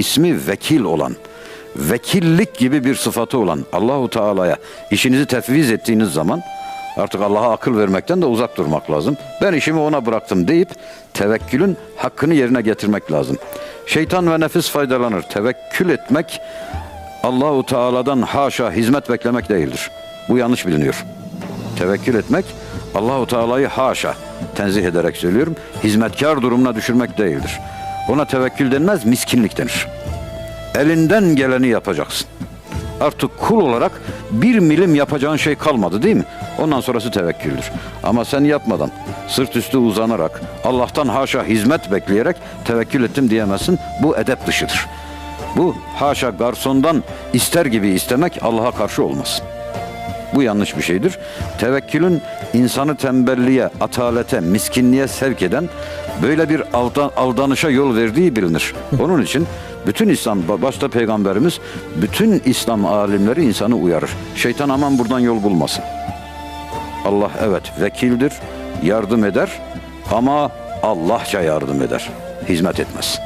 ismi vekil olan, vekillik gibi bir sıfatı olan Allahu Teala'ya işinizi tefviz ettiğiniz zaman artık Allah'a akıl vermekten de uzak durmak lazım. Ben işimi ona bıraktım deyip tevekkülün hakkını yerine getirmek lazım. Şeytan ve nefis faydalanır. Tevekkül etmek Allahu Teala'dan haşa hizmet beklemek değildir. Bu yanlış biliniyor. Tevekkül etmek Allahu Teala'yı haşa tenzih ederek söylüyorum. Hizmetkar durumuna düşürmek değildir. Ona tevekkül denmez, miskinlik denir. Elinden geleni yapacaksın. Artık kul olarak bir milim yapacağın şey kalmadı değil mi? Ondan sonrası tevekküldür. Ama sen yapmadan, sırt üstü uzanarak, Allah'tan haşa hizmet bekleyerek tevekkül ettim diyemezsin. Bu edep dışıdır. Bu haşa garsondan ister gibi istemek Allah'a karşı olmaz. Bu yanlış bir şeydir. Tevekkülün insanı tembelliğe, atalete, miskinliğe sevk eden böyle bir aldan- aldanışa yol verdiği bilinir. Onun için bütün İslam, başta Peygamberimiz, bütün İslam alimleri insanı uyarır. Şeytan aman buradan yol bulmasın. Allah evet vekildir, yardım eder ama Allahça yardım eder, hizmet etmez.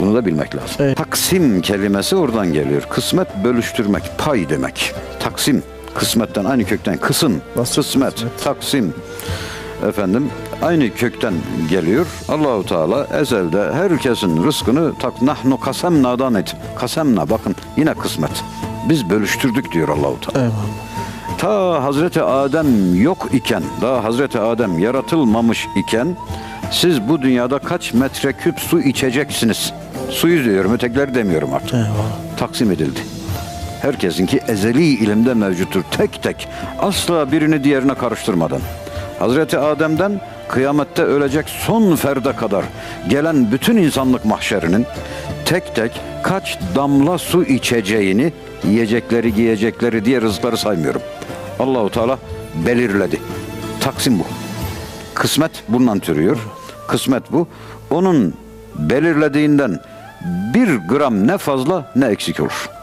Bunu da bilmek lazım. Evet. Taksim kelimesi oradan geliyor. Kısmet bölüştürmek, pay demek. Taksim, kısmetten aynı kökten kısım, Nasıl kısmet, kısmet? taksim. Efendim aynı kökten geliyor. Allahu Teala ezelde herkesin rızkını tak nahnu kasemnadan et. Kasemna bakın yine kısmet. Biz bölüştürdük diyor Allahu Teala. Eyvallah. Ta Hazreti Adem yok iken, daha Hazreti Adem yaratılmamış iken siz bu dünyada kaç metreküp su içeceksiniz? Suyu diyorum, ötekileri demiyorum artık. Eyvallah. Taksim edildi. Herkesinki ezeli ilimde mevcuttur. Tek tek, asla birini diğerine karıştırmadan. Hazreti Adem'den kıyamette ölecek son ferde kadar gelen bütün insanlık mahşerinin tek tek kaç damla su içeceğini, yiyecekleri, giyecekleri diye rızıkları saymıyorum. Allahu Teala belirledi. Taksim bu. Kısmet bundan türüyor. Kısmet bu. Onun belirlediğinden bir gram ne fazla ne eksik olur.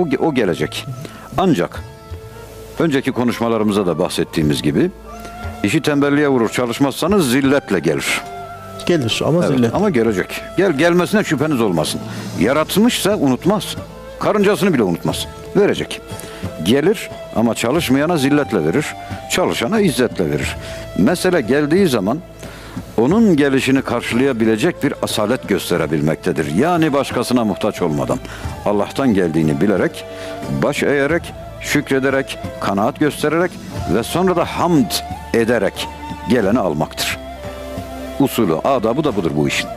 O, o gelecek. Ancak önceki konuşmalarımızda da bahsettiğimiz gibi işi tembelliğe vurur çalışmazsanız zilletle gelir. Gelir ama Evet, zillet. ama gelecek. Gel gelmesine şüpheniz olmasın. Yaratmışsa unutmaz. Karıncasını bile unutmaz. Verecek. Gelir ama çalışmayana zilletle verir. Çalışana izzetle verir. Mesele geldiği zaman onun gelişini karşılayabilecek bir asalet gösterebilmektedir. Yani başkasına muhtaç olmadan. Allah'tan geldiğini bilerek, baş eğerek, şükrederek, kanaat göstererek ve sonra da hamd ederek geleni almaktır. Usulü, adabı da budur bu işin.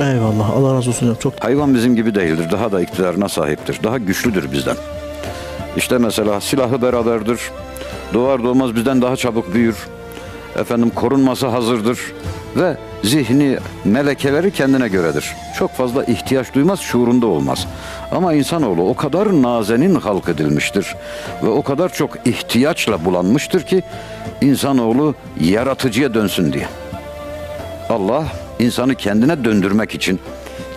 Eyvallah. Allah razı olsun hocam. Çok Hayvan bizim gibi değildir. Daha da iktidarına sahiptir. Daha güçlüdür bizden. İşte mesela silahı beraberdir. Doğar doğmaz bizden daha çabuk büyür. Efendim korunması hazırdır. Ve zihni, melekeleri kendine göredir. Çok fazla ihtiyaç duymaz, şuurunda olmaz. Ama insanoğlu o kadar nazenin halk edilmiştir. Ve o kadar çok ihtiyaçla bulanmıştır ki insanoğlu yaratıcıya dönsün diye. Allah insanı kendine döndürmek için,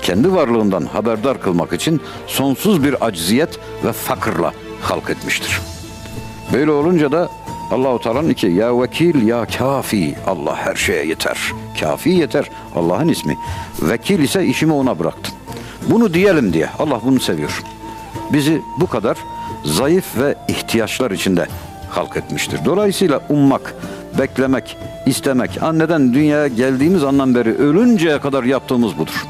kendi varlığından haberdar kılmak için sonsuz bir acziyet ve fakırla halk etmiştir. Böyle olunca da Allahu Teala'nın iki ya vekil ya kafi Allah her şeye yeter. Kafi yeter Allah'ın ismi. Vekil ise işimi ona bıraktım. Bunu diyelim diye Allah bunu seviyor. Bizi bu kadar zayıf ve ihtiyaçlar içinde halk etmiştir. Dolayısıyla ummak, beklemek, istemek, anneden dünyaya geldiğimiz andan beri ölünceye kadar yaptığımız budur.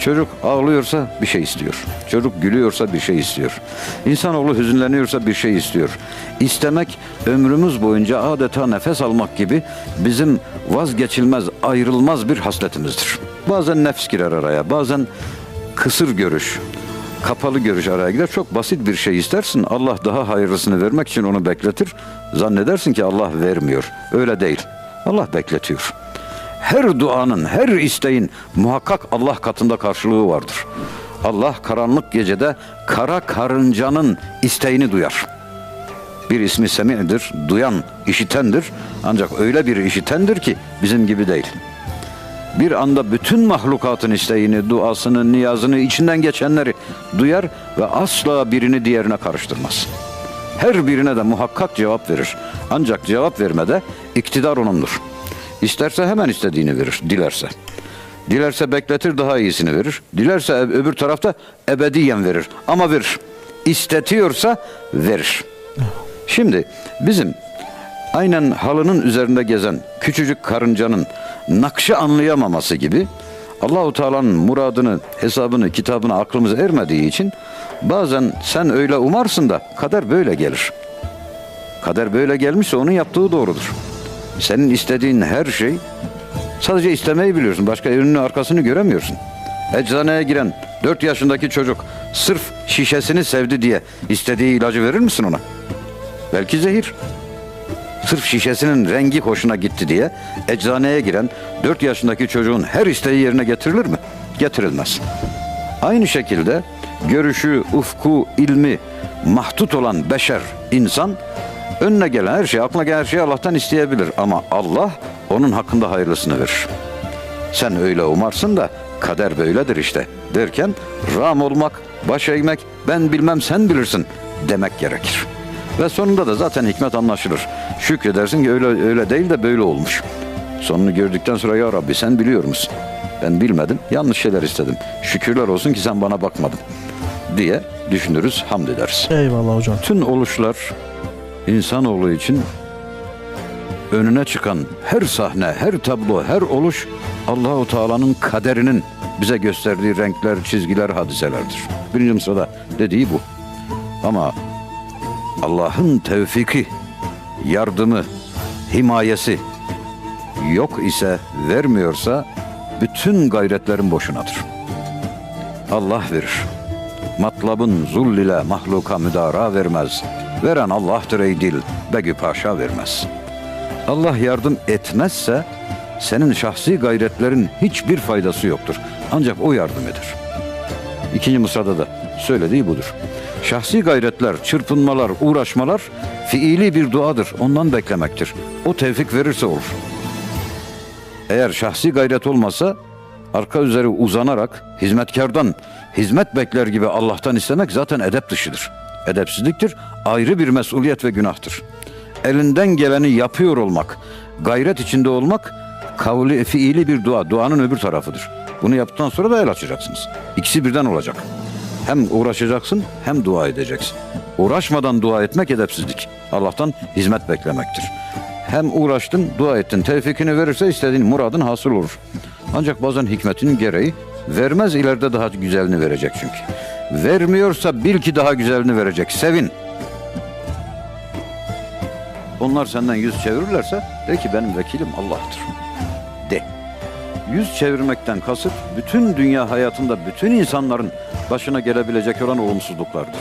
Çocuk ağlıyorsa bir şey istiyor. Çocuk gülüyorsa bir şey istiyor. İnsanoğlu hüzünleniyorsa bir şey istiyor. İstemek ömrümüz boyunca adeta nefes almak gibi bizim vazgeçilmez, ayrılmaz bir hasletimizdir. Bazen nefs girer araya, bazen kısır görüş, kapalı görüş araya gider. Çok basit bir şey istersin. Allah daha hayırlısını vermek için onu bekletir. Zannedersin ki Allah vermiyor. Öyle değil. Allah bekletiyor. Her duanın, her isteğin muhakkak Allah katında karşılığı vardır. Allah karanlık gecede kara karıncanın isteğini duyar. Bir ismi Semi'dir, duyan, işitendir. Ancak öyle bir işitendir ki bizim gibi değil. Bir anda bütün mahlukatın isteğini, duasını, niyazını, içinden geçenleri duyar ve asla birini diğerine karıştırmaz. Her birine de muhakkak cevap verir. Ancak cevap vermede iktidar onundur. İsterse hemen istediğini verir, dilerse. Dilerse bekletir daha iyisini verir. Dilerse öbür tarafta ebediyen verir. Ama verir. İstetiyorsa verir. Şimdi bizim aynen halının üzerinde gezen küçücük karıncanın nakşı anlayamaması gibi Allahu Teala'nın muradını, hesabını, kitabını aklımıza ermediği için bazen sen öyle umarsın da kader böyle gelir. Kader böyle gelmişse onun yaptığı doğrudur. Senin istediğin her şey sadece istemeyi biliyorsun. Başka önünü arkasını göremiyorsun. Eczaneye giren 4 yaşındaki çocuk sırf şişesini sevdi diye istediği ilacı verir misin ona? Belki zehir. Sırf şişesinin rengi hoşuna gitti diye eczaneye giren 4 yaşındaki çocuğun her isteği yerine getirilir mi? Getirilmez. Aynı şekilde görüşü, ufku, ilmi mahdut olan beşer, insan önüne gelen her şey, aklına gelen her şeyi Allah'tan isteyebilir. Ama Allah onun hakkında hayırlısını verir. Sen öyle umarsın da kader böyledir işte derken ram olmak, baş eğmek, ben bilmem sen bilirsin demek gerekir. Ve sonunda da zaten hikmet anlaşılır. Şükredersin ki öyle öyle değil de böyle olmuş. Sonunu gördükten sonra ya Rabbi sen biliyor musun? Ben bilmedim, yanlış şeyler istedim. Şükürler olsun ki sen bana bakmadın diye düşünürüz, hamd ederiz. Eyvallah hocam. Bütün oluşlar insanoğlu için önüne çıkan her sahne, her tablo, her oluş Allahu Teala'nın kaderinin bize gösterdiği renkler, çizgiler, hadiselerdir. Birinci sırada dediği bu. Ama Allah'ın tevfiki, yardımı, himayesi yok ise, vermiyorsa bütün gayretlerin boşunadır. Allah verir. Matlabın zul ile mahluka müdara vermez. Veren Allah'tır ey dil, begü paşa vermez. Allah yardım etmezse senin şahsi gayretlerin hiçbir faydası yoktur. Ancak o yardım eder. İkinci mısrada da söylediği budur. Şahsi gayretler, çırpınmalar, uğraşmalar fiili bir duadır. Ondan beklemektir. O tevfik verirse olur. Eğer şahsi gayret olmasa arka üzeri uzanarak hizmetkardan hizmet bekler gibi Allah'tan istemek zaten edep dışıdır. Edepsizliktir, ayrı bir mesuliyet ve günahtır. Elinden geleni yapıyor olmak, gayret içinde olmak kavli fiili bir dua, duanın öbür tarafıdır. Bunu yaptıktan sonra da el açacaksınız. İkisi birden olacak. Hem uğraşacaksın hem dua edeceksin. Uğraşmadan dua etmek edepsizlik. Allah'tan hizmet beklemektir. Hem uğraştın, dua ettin. Tevfikini verirse istediğin muradın hasıl olur. Ancak bazen hikmetin gereği vermez ileride daha güzelini verecek çünkü. Vermiyorsa bil ki daha güzelini verecek. Sevin. Onlar senden yüz çevirirlerse de ki benim vekilim Allah'tır. De. Yüz çevirmekten kasıt bütün dünya hayatında bütün insanların başına gelebilecek olan olumsuzluklardır.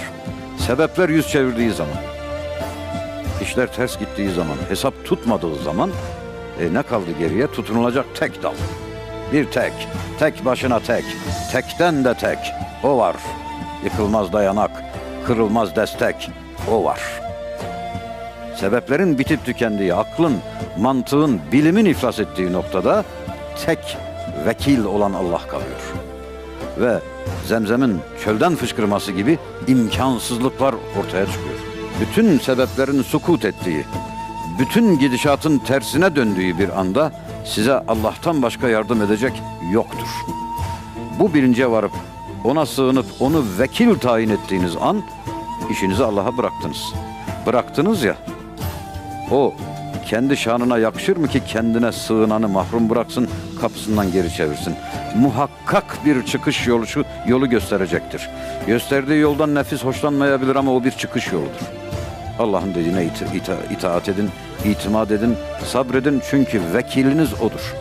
Sebepler yüz çevirdiği zaman, işler ters gittiği zaman, hesap tutmadığı zaman e, ne kaldı geriye? Tutunulacak tek dal. Bir tek, tek başına tek, tekten de tek. O var. Yıkılmaz dayanak, kırılmaz destek. O var. Sebeplerin bitip tükendiği, aklın, mantığın, bilimin iflas ettiği noktada tek vekil olan Allah kalıyor. Ve zemzemin çölden fışkırması gibi imkansızlıklar ortaya çıkıyor. Bütün sebeplerin sukut ettiği, bütün gidişatın tersine döndüğü bir anda size Allah'tan başka yardım edecek yoktur. Bu bilince varıp ona sığınıp onu vekil tayin ettiğiniz an işinizi Allah'a bıraktınız. Bıraktınız ya o kendi şanına yakışır mı ki kendine sığınanı mahrum bıraksın, kapısından geri çevirsin. Muhakkak bir çıkış yolu, şu yolu gösterecektir. Gösterdiği yoldan nefis hoşlanmayabilir ama o bir çıkış yoludur. Allah'ın dediğine ita- ita- itaat edin, itimat edin, sabredin çünkü vekiliniz odur.